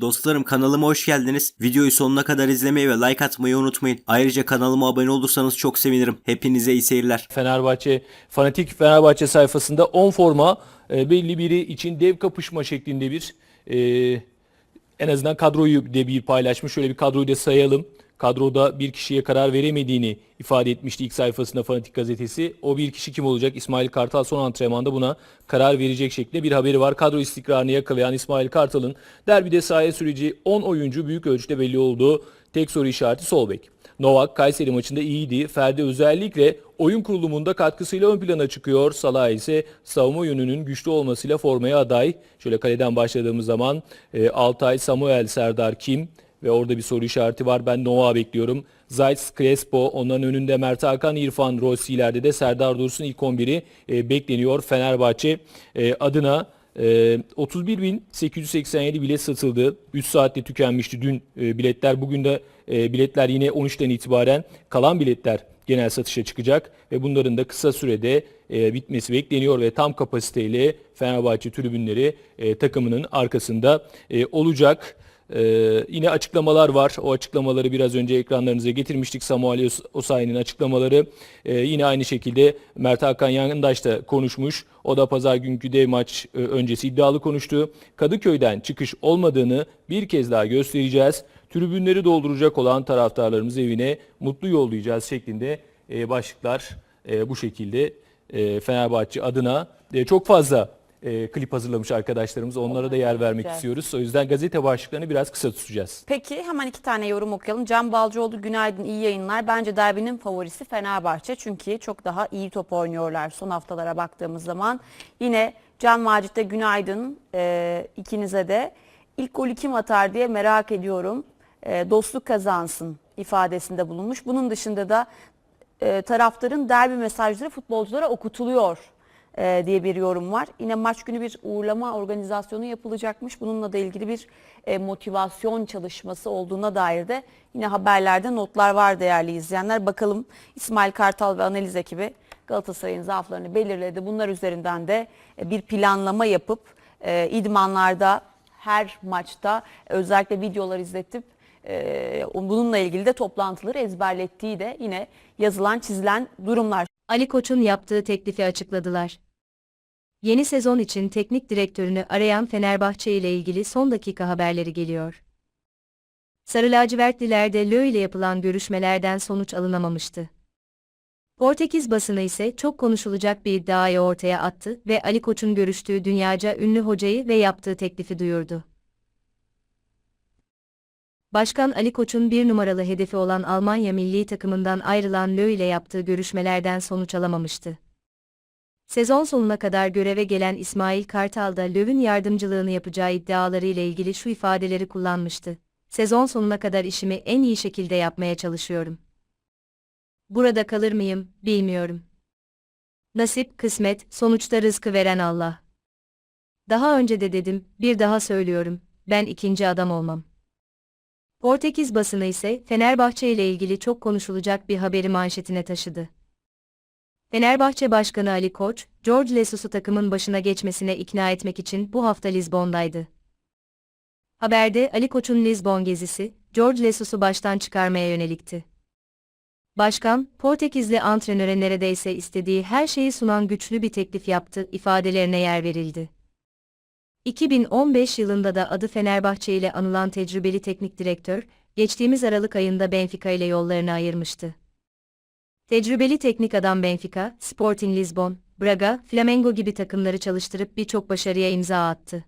Dostlarım kanalıma hoş geldiniz. Videoyu sonuna kadar izlemeyi ve like atmayı unutmayın. Ayrıca kanalıma abone olursanız çok sevinirim. Hepinize iyi seyirler. Fenerbahçe fanatik Fenerbahçe sayfasında 10 forma e, belli biri için dev kapışma şeklinde bir e, en azından kadroyu de bir paylaşmış. Şöyle bir kadroyu da sayalım. Kadroda bir kişiye karar veremediğini ifade etmişti ilk sayfasında Fanatik gazetesi. O bir kişi kim olacak? İsmail Kartal son antrenmanda buna karar verecek şeklinde bir haberi var. Kadro istikrarını yakalayan İsmail Kartal'ın derbide sahaya süreci 10 oyuncu büyük ölçüde belli olduğu tek soru işareti sol bek. Novak Kayseri maçında iyiydi. Ferdi özellikle oyun kurulumunda katkısıyla ön plana çıkıyor. Salah ise savunma yönünün güçlü olmasıyla formaya aday. Şöyle kaleden başladığımız zaman e, Altay, Samuel, Serdar Kim ve orada bir soru işareti var. Ben Nova bekliyorum. Zayt, Crespo, onların önünde Mert Hakan, İrfan, Rossi'lerde de Serdar Dursun ilk 11'i e, bekleniyor. Fenerbahçe e, adına e, 31.887 bilet satıldı. 3 saatte tükenmişti dün e, biletler. Bugün de e, biletler yine 13'ten itibaren kalan biletler genel satışa çıkacak ve bunların da kısa sürede e, bitmesi bekleniyor ve tam kapasiteyle Fenerbahçe tribünleri e, takımının arkasında e, olacak. Ee, yine açıklamalar var. O açıklamaları biraz önce ekranlarınıza getirmiştik. Samuel Os- Osayi'nin açıklamaları. Ee, yine aynı şekilde Mert Hakan Yandaş da konuşmuş. O da pazar günkü dev maç e, öncesi iddialı konuştu. Kadıköy'den çıkış olmadığını bir kez daha göstereceğiz. Tribünleri dolduracak olan taraftarlarımız evine mutlu yollayacağız şeklinde e, başlıklar e, bu şekilde Fenerbahçe adına çok fazla e, klip hazırlamış arkadaşlarımız. Onlara da yer vermek güzel. istiyoruz. O yüzden gazete başlıklarını biraz kısa tutacağız. Peki hemen iki tane yorum okuyalım. Can Balcıoğlu günaydın iyi yayınlar. Bence derbinin favorisi Fenerbahçe. Çünkü çok daha iyi top oynuyorlar son haftalara baktığımız zaman. Yine Can Macit'te günaydın e, ikinize de. İlk golü kim atar diye merak ediyorum. E, dostluk kazansın ifadesinde bulunmuş. Bunun dışında da e, taraftarın derbi mesajları futbolculara okutuluyor e, diye bir yorum var. Yine maç günü bir uğurlama organizasyonu yapılacakmış. Bununla da ilgili bir e, motivasyon çalışması olduğuna dair de yine haberlerde notlar var değerli izleyenler. Bakalım İsmail Kartal ve analiz ekibi Galatasaray'ın zaaflarını belirledi. Bunlar üzerinden de e, bir planlama yapıp e, idmanlarda her maçta özellikle videolar izletip e, bununla ilgili de toplantıları ezberlettiği de yine yazılan çizilen durumlar. Ali Koç'un yaptığı teklifi açıkladılar. Yeni sezon için teknik direktörünü arayan Fenerbahçe ile ilgili son dakika haberleri geliyor. Sarı lacivertlilerde Lö ile yapılan görüşmelerden sonuç alınamamıştı. Portekiz basını ise çok konuşulacak bir iddiayı ortaya attı ve Ali Koç'un görüştüğü dünyaca ünlü hocayı ve yaptığı teklifi duyurdu. Başkan Ali Koç'un bir numaralı hedefi olan Almanya milli takımından ayrılan Lö ile yaptığı görüşmelerden sonuç alamamıştı. Sezon sonuna kadar göreve gelen İsmail Kartal da Löw'ün yardımcılığını yapacağı iddiaları ile ilgili şu ifadeleri kullanmıştı. Sezon sonuna kadar işimi en iyi şekilde yapmaya çalışıyorum. Burada kalır mıyım, bilmiyorum. Nasip, kısmet, sonuçta rızkı veren Allah. Daha önce de dedim, bir daha söylüyorum, ben ikinci adam olmam. Portekiz basını ise Fenerbahçe ile ilgili çok konuşulacak bir haberi manşetine taşıdı. Fenerbahçe Başkanı Ali Koç, George Lesus'u takımın başına geçmesine ikna etmek için bu hafta Lizbon'daydı. Haberde Ali Koç'un Lizbon gezisi, George Lesus'u baştan çıkarmaya yönelikti. Başkan, Portekizli antrenöre neredeyse istediği her şeyi sunan güçlü bir teklif yaptı ifadelerine yer verildi. 2015 yılında da adı Fenerbahçe ile anılan tecrübeli teknik direktör, geçtiğimiz Aralık ayında Benfica ile yollarını ayırmıştı. Tecrübeli teknik adam Benfica, Sporting Lisbon, Braga, Flamengo gibi takımları çalıştırıp birçok başarıya imza attı.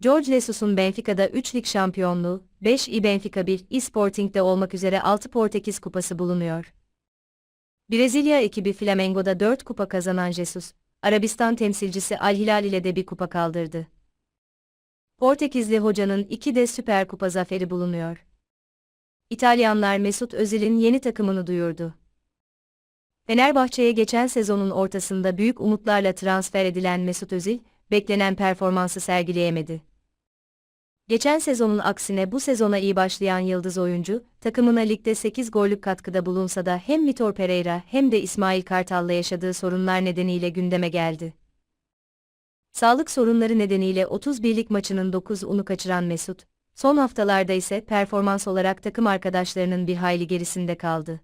George Lesus'un Benfica'da 3 lig şampiyonluğu, 5 i Benfica 1 i Sporting'de olmak üzere 6 Portekiz kupası bulunuyor. Brezilya ekibi Flamengo'da 4 kupa kazanan Jesus, Arabistan temsilcisi Al Hilal ile de bir kupa kaldırdı. Portekizli hocanın iki de Süper Kupa zaferi bulunuyor. İtalyanlar Mesut Özil'in yeni takımını duyurdu. Fenerbahçe'ye geçen sezonun ortasında büyük umutlarla transfer edilen Mesut Özil, beklenen performansı sergileyemedi. Geçen sezonun aksine bu sezona iyi başlayan yıldız oyuncu, takımına ligde 8 gollük katkıda bulunsa da hem Vitor Pereira hem de İsmail Kartal'la yaşadığı sorunlar nedeniyle gündeme geldi. Sağlık sorunları nedeniyle 31'lik maçının 9'unu kaçıran Mesut, son haftalarda ise performans olarak takım arkadaşlarının bir hayli gerisinde kaldı.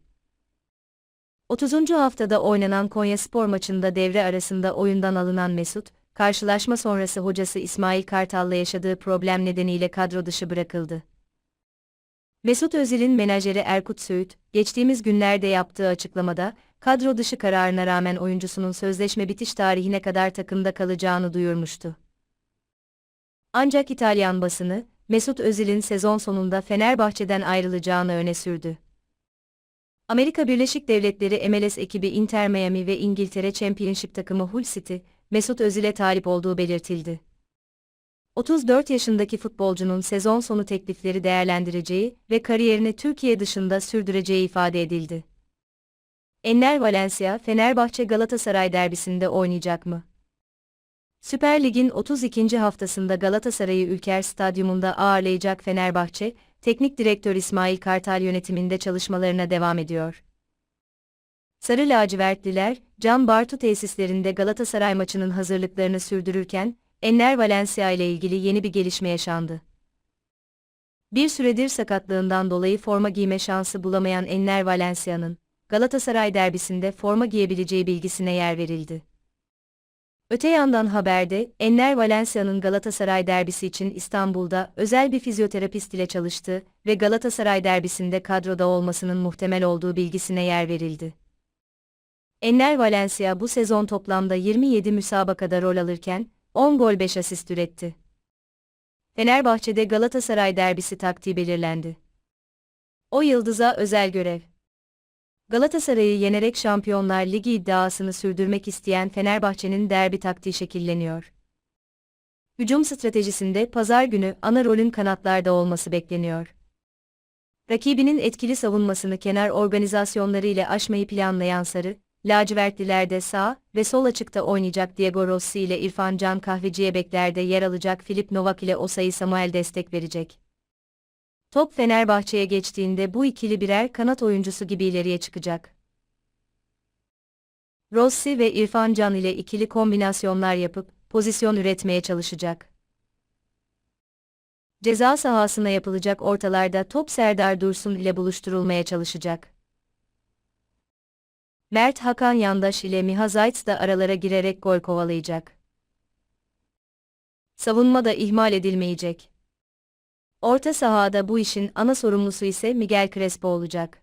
30. haftada oynanan Konyaspor maçında devre arasında oyundan alınan Mesut, karşılaşma sonrası hocası İsmail Kartal'la yaşadığı problem nedeniyle kadro dışı bırakıldı. Mesut Özil'in menajeri Erkut Söğüt, geçtiğimiz günlerde yaptığı açıklamada, kadro dışı kararına rağmen oyuncusunun sözleşme bitiş tarihine kadar takımda kalacağını duyurmuştu. Ancak İtalyan basını, Mesut Özil'in sezon sonunda Fenerbahçe'den ayrılacağını öne sürdü. Amerika Birleşik Devletleri MLS ekibi Inter Miami ve İngiltere Championship takımı Hull City, Mesut Özil'e talip olduğu belirtildi. 34 yaşındaki futbolcunun sezon sonu teklifleri değerlendireceği ve kariyerini Türkiye dışında sürdüreceği ifade edildi. Enner Valencia, Fenerbahçe Galatasaray derbisinde oynayacak mı? Süper Lig'in 32. haftasında Galatasaray'ı Ülker Stadyumunda ağırlayacak Fenerbahçe, Teknik Direktör İsmail Kartal yönetiminde çalışmalarına devam ediyor. Sarı lacivertliler, Can Bartu tesislerinde Galatasaray maçının hazırlıklarını sürdürürken, Enner Valencia ile ilgili yeni bir gelişme yaşandı. Bir süredir sakatlığından dolayı forma giyme şansı bulamayan Enner Valencia'nın, Galatasaray derbisinde forma giyebileceği bilgisine yer verildi. Öte yandan haberde, Enner Valencia'nın Galatasaray derbisi için İstanbul'da özel bir fizyoterapist ile çalıştığı ve Galatasaray derbisinde kadroda olmasının muhtemel olduğu bilgisine yer verildi. Enner Valencia bu sezon toplamda 27 müsabakada rol alırken, 10 gol 5 asist üretti. Fenerbahçe'de Galatasaray derbisi taktiği belirlendi. O yıldıza özel görev. Galatasaray'ı yenerek Şampiyonlar Ligi iddiasını sürdürmek isteyen Fenerbahçe'nin derbi taktiği şekilleniyor. Hücum stratejisinde pazar günü ana rolün kanatlarda olması bekleniyor. Rakibinin etkili savunmasını kenar organizasyonları ile aşmayı planlayan Sarı, lacivertlilerde sağ ve sol açıkta oynayacak Diego Rossi ile İrfan Can Kahveci'ye beklerde yer alacak Filip Novak ile Osayi Samuel destek verecek. Top Fenerbahçe'ye geçtiğinde bu ikili birer kanat oyuncusu gibi ileriye çıkacak. Rossi ve İrfan Can ile ikili kombinasyonlar yapıp pozisyon üretmeye çalışacak. Ceza sahasına yapılacak ortalarda top Serdar Dursun ile buluşturulmaya çalışacak. Mert Hakan Yandaş ile Miha Zayt da aralara girerek gol kovalayacak. Savunma da ihmal edilmeyecek. Orta sahada bu işin ana sorumlusu ise Miguel Crespo olacak.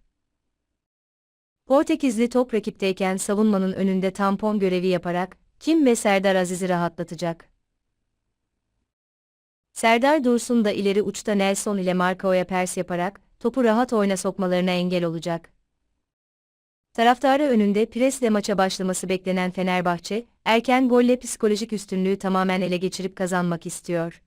Portekizli top rakipteyken savunmanın önünde tampon görevi yaparak Kim ve Serdar Aziz'i rahatlatacak. Serdar Dursun da ileri uçta Nelson ile Marcao'ya pers yaparak topu rahat oyna sokmalarına engel olacak. Taraftarı önünde presle maça başlaması beklenen Fenerbahçe, erken golle psikolojik üstünlüğü tamamen ele geçirip kazanmak istiyor.